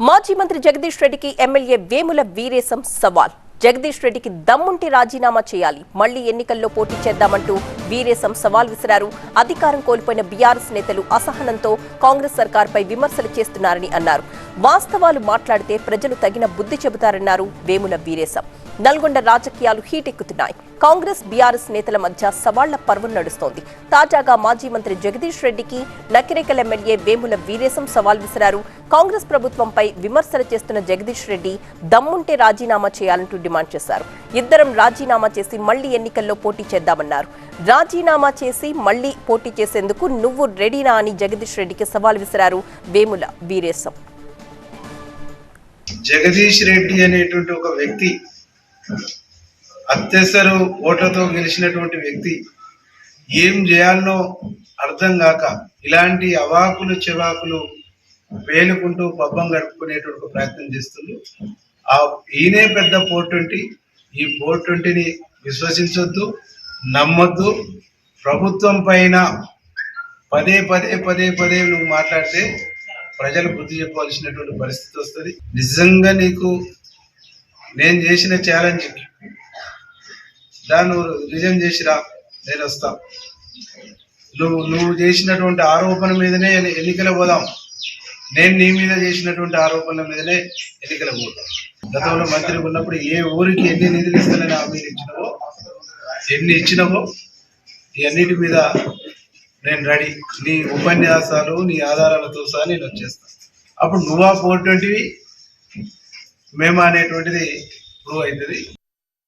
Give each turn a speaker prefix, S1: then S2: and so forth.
S1: మాజీ మంత్రి జగదీష్ రెడ్డికి ఎమ్మెల్యే వేముల వీరేశం సవాల్. జగదీష్ రెడ్డికి దమ్ముంటే రాజీనామా చేయాలి. మళ్ళీ ఎన్నికల్లో పోటీ చేద్దామంటూ వీరేశం సవాల్ విసిరారు. అధికారం కోల్పోయిన బీఆర్ఎస్ నేతలు అసహనంతో కాంగ్రెస్ సర్కార్పై విమర్శలు చేస్తున్నారని అన్నారు. వాస్తవాలు మాట్లాడితే ప్రజలు తగిన బుద్ధి చెబుతారన్నారు వేముల వీరేశం. నల్గొండ రాజకీయాలు హీటెక్కుతున్నాయి. కాంగ్రెస్ బీఆర్ఎస్ నేతల మధ్య సవాళ్ళ పర్వం నడుస్తోంది. తాజాగా మాజీ మంత్రి జగదీష్ రెడ్డికి నకిరేకల్ ఎమ్మెల్యే వేముల వీరేశం సవాల్ విసిరారు. కాంగ్రెస్ ప్రభుత్వంపై విమర్శలు చేస్తున్న జగదీష్ రెడ్డి దమ్ముంటే రాజీనామా చేయాలంటూ డిమాండ్ చేశారు. ఇద్దరం రాజీనామా చేసి మళ్ళీ ఎన్నికల్లో పోటీ చేద్దామన్నారు. రాజీనామా చేసి మళ్ళీ పోటీ చేసేందుకు నువ్వు రెడీనా అని జగదీష్ రెడ్డికి సవాల్ విసిరారు వేముల వీరేశం.
S2: జగదీష్ రెడ్డి అనేటువంటి ఒక వ్యక్తి అత్యసరు ఓట్లతో గెలిచినటువంటి వ్యక్తి ఏం చేయాలనో అర్థం కాక ఇలాంటి అవాకులు చెవాకులు పేలుకుంటూ పబ్బం గడుపుకునేటువంటి ఒక ప్రయత్నం చేస్తుంది. ఆ ఈయనే పెద్ద ఫోర్ ట్వంటీ. ఈ ఫోర్ ట్వంటీని విశ్వసించొద్దు నమ్మొద్దు. ప్రభుత్వం పైన పదే పదే పదే పదే నువ్వు మాట్లాడితే ప్రజలు బుద్ధి చెప్పవలసినటువంటి పరిస్థితి వస్తుంది. నిజంగా నీకు నేను చేసిన ఛాలెంజ్ దాన్ని నువ్వు నిజం చేసిరా నేను వస్తా. నువ్వు నువ్వు చేసినటువంటి ఆరోపణ మీదనే ఎన్నికల పోదాం. నేను నీ మీద చేసినటువంటి ఆరోపణల మీదనే ఎన్నికల పోతాం. గతంలో మంత్రి ఉన్నప్పుడు ఏ ఊరికి ఎన్ని నిధులు ఇస్తానని హామీలు ఇచ్చినవో ఎన్ని ఇచ్చినవో ఈ అన్నిటి మీద నేను రెడీ. నీ ఉపన్యాసాలు నీ ఆధారాలతో సహా నేను వచ్చేస్తాను అప్పుడు నువ్వా ఫోర్ ట్వంటీవి? మేము అనేటువంటిది ప్రూవ్ అవుతుంది.